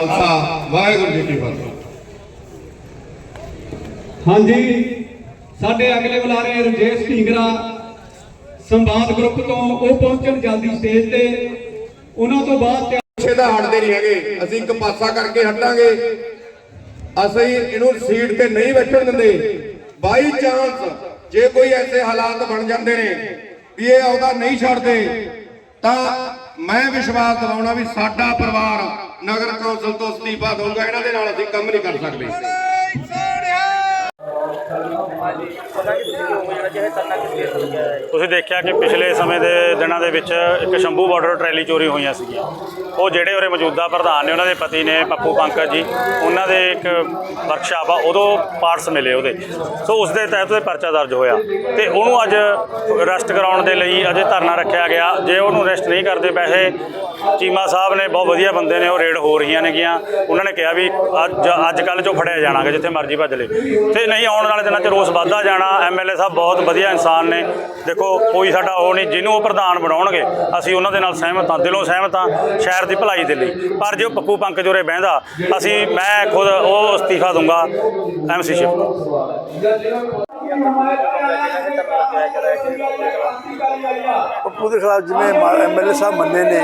ਖਾਲਸਾ ਵਾਹਿਗੁਰੂ ਜੀ ਕੀ ਫਤਿਹ। ਹਾਂਜੀ ਸਾਡੇ ਅਗਲੇ ਬੁਲਾਰੇ ਰਜੇਸ਼ ਢੀਂਗਰਾ ਸੰਵਾਦ ਗਰੁੱਪ ਤੋਂ ਉਹ ਪਹੁੰਚਣ ਜਲਦੀ ਸਟੇਜ ਤੇ। ਉਹਨਾਂ ਤੋਂ ਬਾਅਦ ਪਿੱਛੇ ਦਾ ਹਟਦੇ ਨਹੀਂ ਹੈਗੇ। ਅਸੀਂ ਇੱਕ ਪਾਸਾ ਕਰਕੇ ਹਟਾਂਗੇ। ਅਸੀਂ ਇਹਨੂੰ ਸੀਟ ਤੇ ਨਹੀਂ ਬੈਠਣ ਦਿੰਦੇ। ਬਾਈ ਚਾਂਸ ਜੇ ਕੋਈ ਐਸੇ ਹਾਲਾਤ ਬਣ ਜਾਂਦੇ ਨੇ ਵੀ ਇਹ ਆਉਦਾ ਨਹੀਂ ਛੱਡਦੇ ਤਾਂ ਮੈਂ ਵਿਸ਼ਵਾਸ ਦਿਵਾਉਣਾ ਵੀ ਸਾਡਾ ਪਰਿਵਾਰ ਨਗਰ ਕੌਂਸਲ ਤੋਂ ਅਸਤੀਫਾ ਦਊਗਾ। ਇਹਨਾਂ ਦੇ ਨਾਲ ਅਸੀਂ ਕੰਮ ਨਹੀਂ ਕਰ ਸਕਦੇ। ਤੁਸੀਂ ਦੇਖਿਆ ਕਿ ਪਿਛਲੇ ਸਮੇਂ ਦੇ ਦਿਨਾਂ ਦੇ ਵਿੱਚ ਇੱਕ ਸ਼ੰਭੂ ਬਾਰਡਰ ਟਰੈਲੀ ਚੋਰੀ ਹੋਈਆਂ ਸੀਗੀਆਂ। ਉਹ ਜਿਹੜੇ ਉਰੇ ਮੌਜੂਦਾ ਪ੍ਰਧਾਨ ਨੇ, ਉਹਨਾਂ ਦੇ ਪਤੀ ਨੇ ਪੱਪੂ ਪੰਕਜ ਜੀ, ਉਹਨਾਂ ਦੇ ਇੱਕ ਵਰਕਸ਼ਾਪ ਆ, ਉਦੋਂ ਪਾਰਟਸ ਮਿਲੇ ਉਹਦੇ। ਸੋ ਉਸ ਦੇ ਤਹਿਤ ਉਹਦੇ ਪਰਚਾ ਦਰਜ ਹੋਇਆ। ਤੇ ਉਹਨੂੰ ਅੱਜ ਅਰੈਸਟ ਕਰਾਉਣ ਦੇ ਲਈ ਅਜੇ ਧਰਨਾ ਰੱਖਿਆ ਗਿਆ। ਜੇ ਉਹਨੂੰ ਅਰੈਸਟ ਨਹੀਂ ਕਰਦੇ ਪੈਸੇ ਚੀਮਾ ਸਾਹਿਬ ਨੇ ਬਹੁਤ ਵਧੀਆ ਬੰਦੇ ਨੇ, ਉਹ ਰੇਡ ਹੋ ਰਹੀਆਂ ਨੇਗੀਆਂ। ਉਹਨਾਂ ਨੇ ਕਿਹਾ ਵੀ ਅੱਜ ਅੱਜ ਕੱਲ ਚੋਂ ਫੜਿਆ ਜਾਣਾਗਾ, ਜਿੱਥੇ ਮਰਜ਼ੀ ਭੱਜ ਲੇ। ਤੇ ਨਹੀਂ, ਆਉਣ ਵਾਲੇ ਦਿਨਾਂ 'ਚ ਰੋਸ ਵੱਧਦਾ ਜਾਣਾ। ਐਮਐਲਏ ਸਾਹਿਬ ਬਹੁਤ ਵਧੀਆ ਇਨਸਾਨ ਨੇ। ਦੇਖੋ, ਕੋਈ ਸਾਡਾ ਉਹ ਨਹੀਂ, ਜਿਹਨੂੰ ਉਹ ਪ੍ਰਧਾਨ ਬਣਾਉਣਗੇ, ਅਸੀਂ ਉਹਨਾਂ ਦੇ ਨਾਲ ਸਹਿਮਤ ਹਾਂ, ਦਿਲੋਂ ਸਹਿਮਤ ਹਾਂ, ਸ਼ਹਿਰ ਦੀ ਭਲਾਈ ਦੇ ਲਈ। ਪਰ ਜੇ ਉਹ ਪੱਪੂ ਪੰਕ ਜੋਰੇ ਬਹਿੰਦਾ, ਅਸੀਂ, ਮੈਂ ਖੁਦ ਉਹ ਅਸਤੀਫਾ ਦੂੰਗਾ ਐਮਸੀ ਸ਼ਿਪ ਪੱਪੂ ਦੇ ਖਿਲਾਫ ਜਿਵੇਂ ਐਮਐਲਏ ਸਾਹਿਬ ਮੰਨੇ ਨੇ,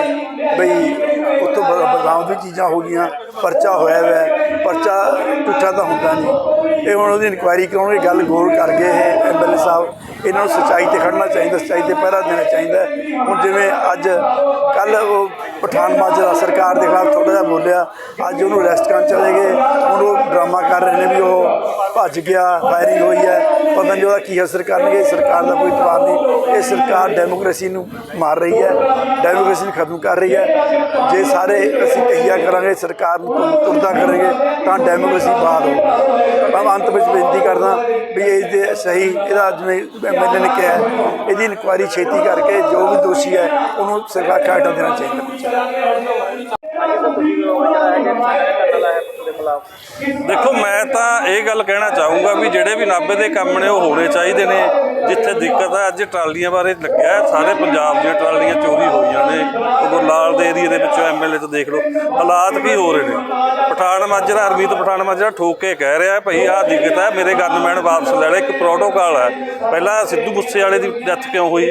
ਬਈ ਉੱਥੋਂ ਬ- ਬਦਨਾਮ ਦੀ ਚੀਜ਼ਾਂ ਹੋ ਗਈਆਂ, ਪਰਚਾ ਹੋਇਆ ਹੋਇਆ ਪਰਚਾ ਝੂਠਾ ਤਾਂ ਹੁੰਦਾ ਨਹੀਂ। ਇਹ ਹੁਣ ਉਹਦੀ ਇਨਕੁਆਇਰੀ ਕਰਾਉਣਗੇ ਗੱਲ ਗੌਰ ਕਰਕੇ ਇਹ ਐਮਐਲਏ ਸਾਹਿਬ। ਇਹਨਾਂ ਨੂੰ ਸੱਚਾਈ ਤੇ ਖੜਨਾ ਚਾਹੀਦਾ, ਸੱਚਾਈ ਤੇ ਪਹਿਰਾ ਦੇਣਾ ਚਾਹੀਦਾ ਹੁਣ ਜਿਵੇਂ ਅੱਜ ਕੱਲ ਉਹ ਪਠਾਨ ਮਾਜਰਾ ਸਰਕਾਰ ਦੇ ਖਿਲਾਫ ਥੋੜਾ ਜਿਹਾ ਬੋਲਿਆ, ਅੱਜ ਉਹਨੂੰ ਅਰੈਸਟ ਕਰਨ ਚਲੇ ਗਏ, ਹੁਣ ਉਹ ਡਰਾਮਾ ਕਰ ਰਹੇ ਨੇ ਵੀ ਉਹ ਭੱਜ ਗਿਆ, ਫਾਇਰਿੰਗ ਹੋਈ ਹੈ ਪਤਾ ਨਹੀਂ ਉਹਦਾ ਕੀ ਅਸਰ ਕਰਨਗੇ ਸਰਕਾਰ ਦਾ ਕੋਈ ਇਤਬਾਰ ਨਹੀਂ। ਇਹ ਸਰਕਾਰ ਡੈਮੋਕ੍ਰੇਸੀ ਨੂੰ ਮਾਰ ਰਹੀ ਹੈ, ਡੈਮੋਕ੍ਰੇਸੀ ਨੂੰ ਖਤਮ ਕਰ ਰਹੀ ਹੈ। ਜੇ ਸਾਰੇ ਅਸੀਂ ਕਹੀਆ ਕਰਾਂਗੇ, ਸਰਕਾਰ ਨੂੰ ਤੁਰਦਾ ਕਰਾਂਗੇ ਤਾਂ ਡੈਮੋਕ੍ਰੇਸੀ ਬਹਾਲ ਹੋ ਮੈਂ ਅੰਤ ਵਿੱਚ ਬੇਨਤੀ ਕਰਦਾ ਵੀ ਇਹ ਦੇ ਸਹੀ, ਇਹਦਾ ਜਿਵੇਂ ਐਮਐਲਏ ਨੇ ਕਿਹਾ, ਇਹਦੀ ਇਨਕੁਆਇਰੀ ਛੇਤੀ ਕਰਕੇ ਜੋ ਵੀ ਦੋਸ਼ੀ ਹੈ, ਉਹਨੂੰ ਸਰਕਾਰ ਖਾ ਦੇਣਾ ਚਾਹੀਦਾ। ਦੇਖੋ, ਮੈਂ ਤਾਂ ਇਹ ਗੱਲ ਕਹਿਣਾ ਚਾਹੂੰਗਾ ਵੀ ਜਿਹੜੇ ਵੀ ਨਾਭੇ ਦੇ ਕੰਮ ਨੇ, ਉਹ ਹੋਣੇ ਚਾਹੀਦੇ ਨੇ। ਜਿੱਥੇ ਦਿੱਕਤ ਹੈ ਅੱਜ ਟਰਾਲੀਆਂ ਬਾਰੇ ਲੱਗਿਆ ਸਾਰੇ ਪੰਜਾਬ ਦੀਆਂ ਟਰਾਲੀਆਂ ਚੋਰੀ ਹੋਈਆਂ ਨੇ। ਉਹ ਗੁਰਲਾਲ ਦੇ ਏਰੀਏ ਦੇ ਵਿੱਚੋਂ ਐਮਐਲਏ ਤੋਂ ਦੇਖ ਲਓ, ਹਾਲਾਤ ਕੀ ਹੋ ਰਹੇ ਨੇ। ਪਠਾਨ ਮਾਜਰਾ, ਹਰਮੀਤ ਪਠਾਨ ਮਾਜਰਾ ਠੋਕ ਕੇ ਕਹਿ ਰਿਹਾ ਭਈ, ਆਹ ਦਿੱਕਤ ਹੈ ਮੇਰੇ ਗਨਮੈਨ ਵਾਪਸ ਲੈ ਲੈ, ਇੱਕ ਪ੍ਰੋਟੋਕਾਲ ਹੈ ਪਹਿਲਾਂ ਸਿੱਧੂ ਮੂਸੇ ਵਾਲੇ ਦੀ ਡੈਥ ਕਿਉਂ ਹੋਈ?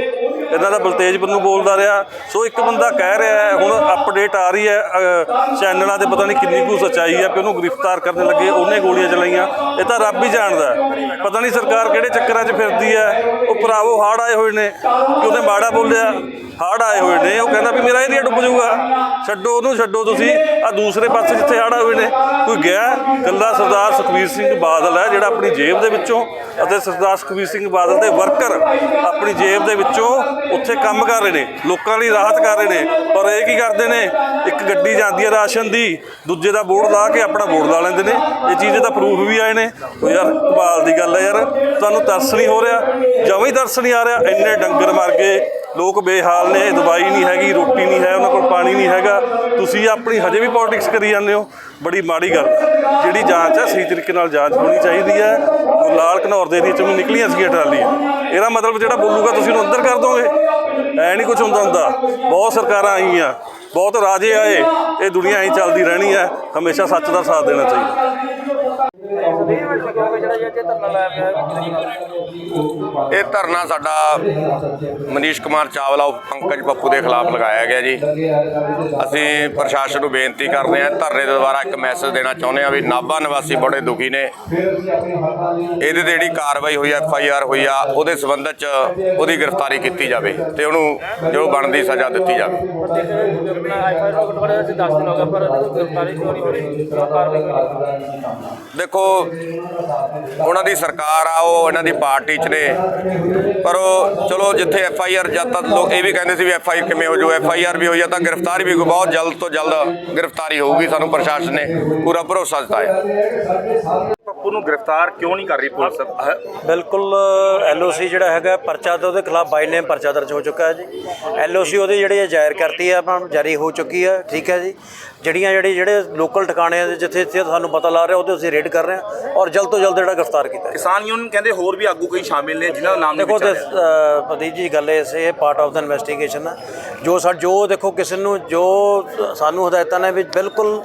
ਇਹਨਾਂ ਦਾ ਬਲਤੇਜ ਬੰਨੂ ਬੋਲਦਾ ਰਿਹਾ। ਸੋ ਇੱਕ ਬੰਦਾ ਕਹਿ ਰਿਹਾ ਹੈ, ਹੁਣ ਅਪਡੇਟ ਆ ਰਹੀ ਹੈ ਚੈਨਲਾਂ ਤੇ ਪਤਾ ਨਹੀਂ ਕਿੰਨੀ ਕੁ ਸੱਚਾਈ ਹੈ ਕਿ ਉਹਨੂੰ ਗ੍ਰਿਫਤਾਰ ਕਰਨ ਲੱਗੇ, ਉਹਨੇ ਗੋਲੀਆਂ ਚਲਾਈਆਂ। ਇਹ ਤਾਂ ਰੱਬ ਹੀ ਜਾਣਦਾ ਪਤਾ ਨਹੀਂ ਸਰਕਾਰ ਕਿਹੜੇ ਚੱਕਰਾਂ 'ਚ ਫਿਰਦੀ ਹੈ। ਉਹ ਭਰਾਵੋ ਹਾੜ ਆਏ ਹੋਏ ਨੇ, ਕਿ ਉਹਨੇ ਮਾੜਾ ਬੋਲਿਆ। ਹਾੜ ਆਏ ਹੋਏ ਨੇ, ਉਹ ਕਹਿੰਦਾ ਵੀ ਮੇਰਾ ਏਰੀਆ ਡੁੱਬ ਜਾਊਗਾ। ਛੱਡੋ ਉਹਨੂੰ, ਛੱਡੋ ਤੁਸੀਂ। ਆ ਦੂਸਰੇ ਪਾਸੇ ਜਿੱਥੇ ਹਾੜ ਆਏ ਹੋਏ ਨੇ ਕੋਈ ਗਿਆ ਕੱਲਾ ਸਰਦਾਰ ਸੁਖਬੀਰ ਸਿੰਘ ਬਾਦਲ ਹੈ, ਜਿਹੜਾ ਆਪਣੀ ਜੇਬ ਦੇ ਵਿੱਚੋਂ ਅਤੇ ਸਰਦਾਰ ਸੁਖਬੀਰ ਸਿੰਘ ਬਾਦਲ ਦੇ ਵਰਕਰ ਆਪਣੀ ਜੇਬ ਦੇ ਵਿੱਚੋਂ ਉੱਥੇ ਕੰਮ ਕਰ ਰਹੇ ਨੇ, ਲੋਕਾਂ ਲਈ ਰਾਹਤ ਕਰ ਰਹੇ ਨੇ। ਪਰ ਇਹ ਕੀ ਕਰਦੇ ਨੇ? ਇੱਕ ਗੱਡੀ ਜਾਂਦੀ ਹੈ ਰਾਸ਼ਨ ਦੀ, ਦੂਜੇ ਦਾ ਬੋਰਡ ਲਾ ਕੇ ਆਪਣਾ ਬੋਰਡ ਲਾ ਲੈਂਦੇ ਨੇ। ਇਹ ਚੀਜ਼ ਦਾ ਪ੍ਰੂਫ ਵੀ ਆਏ ਨੇ। ਉਹ ਯਾਰ ਕਮਾਲ ਦੀ ਗੱਲ ਹੈ ਯਾਰ, ਤੁਹਾਨੂੰ ਤਰਸ ਨਹੀਂ ਹੋ ਰਿਹਾ? ਜਮਾਂ ਤਰਸ ਨਹੀਂ ਆ ਰਿਹਾ। ਇੰਨੇ ਡੰਗਰ ਮਰ ਗਏ ਲੋਕ ਬੇਹਾਲ ਨੇ, ਦਵਾਈ ਨਹੀਂ ਹੈਗੀ, ਰੋਟੀ ਨਹੀਂ ਹੈ, ਉਹਨਾਂ ਕੋਲ ਪਾਣੀ ਨਹੀਂ ਹੈਗਾ। ਤੁਸੀਂ ਆਪਣੀ ਹਜੇ ਵੀ ਪੋਲਿਟਿਕਸ ਕਰੀ ਜਾਂਦੇ ਹੋ। ਬੜੀ ਮਾੜੀ ਗੱਲ। ਜਿਹੜੀ ਜਾਂਚ ਹੈ, ਸਹੀ ਤਰੀਕੇ ਨਾਲ ਜਾਂਚ ਹੋਣੀ ਚਾਹੀਦੀ ਹੈ। ਲਾਲ ਘਨੌਰ ਦੇ ਏਰੀਏ ਚੋਂ ਨਿਕਲੀਆਂ ਸੀਗੀਆਂ ਟਰਾਲੀਆਂ। ਇਹਦਾ ਮਤਲਬ ਜਿਹੜਾ ਬੋਲੂਗਾ, ਤੁਸੀਂ ਉਹਨੂੰ ਅੰਦਰ ਕਰ ਦੋਗੇ? ਐ ਨਹੀਂ ਕੁਝ ਹੁੰਦਾ ਹੁੰਦਾ। ਬਹੁਤ ਸਰਕਾਰਾਂ ਆਈਆਂ। ਬਹੁਤ ਰਾਜੇ ਆਏ। ਇਹ ਦੁਨੀਆ ਐਂ ਚੱਲਦੀ ਰਹਿਣੀ ਹੈ। ਹਮੇਸ਼ਾ ਸੱਚ ਦਾ ਸਾਥ ਦੇਣਾ ਚਾਹੀਦਾ। ਇਹ ਧਰਨਾ ਸਾਡਾ ਮਨੀਸ਼ ਕੁਮਾਰ ਚਾਵਲਾ ਪੰਕਜ ਪੱਪੂ ਦੇ ਖਿਲਾਫ ਲਗਾਇਆ ਗਿਆ ਜੀ। ਅਸੀਂ ਪ੍ਰਸ਼ਾਸਨ ਨੂੰ ਬੇਨਤੀ ਕਰਦੇ ਹਾਂ, ਧਰਨੇ ਦੇ ਦੁਆਰਾ ਇੱਕ ਮੈਸੇਜ ਦੇਣਾ ਚਾਹੁੰਦੇ ਹਾਂ ਵੀ ਨਾਭਾ ਨਿਵਾਸੀ ਬੜੇ ਦੁਖੀ ਨੇ। ਇਹਦੇ ਤੇ ਜਿਹੜੀ ਕਾਰਵਾਈ ਹੋਈ ਐਫ ਆਈ ਆਰ ਹੋਈ ਆ, ਉਹਦੇ ਸੰਬੰਧ ਚ ਉਹਦੀ ਗ੍ਰਿਫਤਾਰੀ ਕੀਤੀ ਜਾਵੇ ਤੇ ਉਹਨੂੰ ਜੋ ਬਣਦੀ ਸਜ਼ਾ ਦਿੱਤੀ ਜਾਵੇ। ਦੇਖੋ ਉਹਨਾਂ ਦੀ ਸਰਕਾਰ ਆ, ਉਹ ਇਹਨਾਂ ਦੀ ਪਾਰਟੀ ਚ ਨੇ। ਪਰ ਉਹ ਚਲੋ ਜਿੱਥੇ ਐਫ ਆਈ ਆਰ ਜਦ ਤੱਕ ਲੋਕ ਇਹ ਵੀ ਕਹਿੰਦੇ ਸੀ ਵੀ ਐਫ ਆਈ ਕਿਵੇਂ ਹੋ ਜੋ ਐਫ ਆਈ ਆਰ ਵੀ ਹੋਈ ਆ ਤਾਂ ਗ੍ਰਿਫਤਾਰੀ ਵੀ ਬਹੁਤ ਜਲਦ ਤੋਂ ਜਲਦ ਗ੍ਰਿਫਤਾਰੀ ਹੋਊਗੀ ਸਾਨੂੰ ਪ੍ਰਸ਼ਾਸਨ ਨੇ, ਪੂਰਾ ਭਰੋਸਾ ਦਿੱਤਾ ਹੈ ਪੱਪੂ ਨੂੰ ਗ੍ਰਿਫਤਾਰ ਕਿਉਂ ਨਹੀਂ ਕਰ ਰਹੀ ਪੁਲਿਸ? ਬਿਲਕੁਲ ਐਲਓਸੀ ਜਿਹੜਾ ਹੈਗਾ ਪਰਚਾ ਤਾਂ ਉਹਦੇ ਖਿਲਾਫ ਬਾਈ ਨੇਮ ਪਰਚਾ ਦਰਜ ਹੋ ਚੁੱਕਾ ਹੈ ਜੀ। ਐਲਓਸੀ ਉਹਦੀ ਜਿਹੜੀ ਹੈ ਜ਼ਾਹਿਰ ਕਰਤੀ ਹੈ ਆਪਾਂ ਜਾਰੀ ਹੋ ਚੁੱਕੀ ਹੈ ਠੀਕ ਹੈ ਜੀ। ਜਿਹੜੀਆਂ ਜਿਹੜੀ ਜਿਹੜੇ ਲੋਕਲ ਠਿਕਾਣੇ ਆ ਜਿੱਥੇ ਜਿੱਥੇ ਸਾਨੂੰ ਪਤਾ ਲੱਗ ਰਿਹਾ ਉਹਦੇ ਅਸੀਂ ਰੇਡ ਕਰ ਰਹੇ ਹਾਂ ਔਰ ਜਲਦ ਤੋਂ ਜਲਦ ਜਿਹੜਾ ਗ੍ਰਿਫਤਾਰ ਕੀਤਾ। ਕਿਸਾਨ ਯੂਨੀਅਨ ਕਹਿੰਦੇ ਹੋਰ ਵੀ ਆਗੂ ਕਈ ਸ਼ਾਮਿਲ ਨੇ ਜਿਨ੍ਹਾਂ ਦਾ ਨਾਮ ਨਹੀਂ ਦੇਖੋ ਪ੍ਰਦੀਪ ਜੀ ਗੱਲ ਇਸ ਇਹ ਪਾਰਟ ਆਫ ਦਾ ਇਨਵੈਸਟੀਗੇਸ਼ਨ ਹੈ ਜੋ ਸਾ ਜੋ ਦੇਖੋ ਕਿਸੇ ਨੂੰ ਜੋ ਸਾਨੂੰ ਹਦਾਇਤਾਂ ਨੇ ਵੀ ਬਿਲਕੁਲ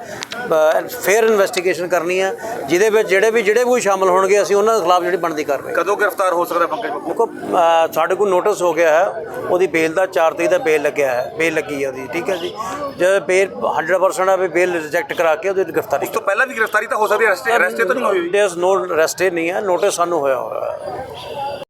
ਫੇਅਰ ਇਨਵੈਸਟੀਗੇਸ਼ਨ ਕਰਨੀ ਹੈ ਜਿਹਦੇ ਵਿੱਚ ਜਿਹੜੇ ਵੀ ਜਿਹੜੇ ਵੀ ਸ਼ਾਮਲ ਹੋਣਗੇ ਅਸੀਂ ਉਹਨਾਂ ਦੇ ਖਿਲਾਫ ਜਿਹੜੀ ਬਣਦੀ ਕਾਰਵਾਈ ਕਦੋਂ ਗ੍ਰਿਫਤਾਰ ਹੋ ਸਕਦਾ ਪੰਕਜ ਬੱਬੂ ਦੇਖੋ ਅ, ਸਾਡੇ ਕੋਲ ਨੋਟਿਸ ਹੋ ਗਿਆ ਹੈ ਉਹਦੀ ਬੇਲ ਦਾ 4 ਤਰੀਕ ਦਾ ਬੇਲ ਲੱਗਿਆ ਹੈ ਬੇਲ ਲੱਗੀ ਹੈ ਉਹਦੀ ਠੀਕ ਹੈ ਜੀ? ਜੇ ਬੇਲ 100% ਹੈ ਵੀ ਬੇਲ ਰਿਜੈਕਟ ਕਰਾ ਕੇ ਉਹਦੀ ਗ੍ਰਿਫਤਾਰੀ ਉਸ ਤੋਂ ਪਹਿਲਾਂ ਵੀ ਗ੍ਰਿਫਤਾਰੀ ਤਾਂ ਹੋ ਸਕਦੀ ਹੈ ਅਰੈਸਟ ਤਾਂ ਨਹੀਂ ਹੋਈ ਦੇਰ ਇਜ਼ ਨੋ ਅਰੈਸਟ ਨਹੀਂ ਹੈ ਨੋਟਿਸ ਸਾਨੂੰ ਹੋਇਆ ਹੋਇਆ ਹੈ।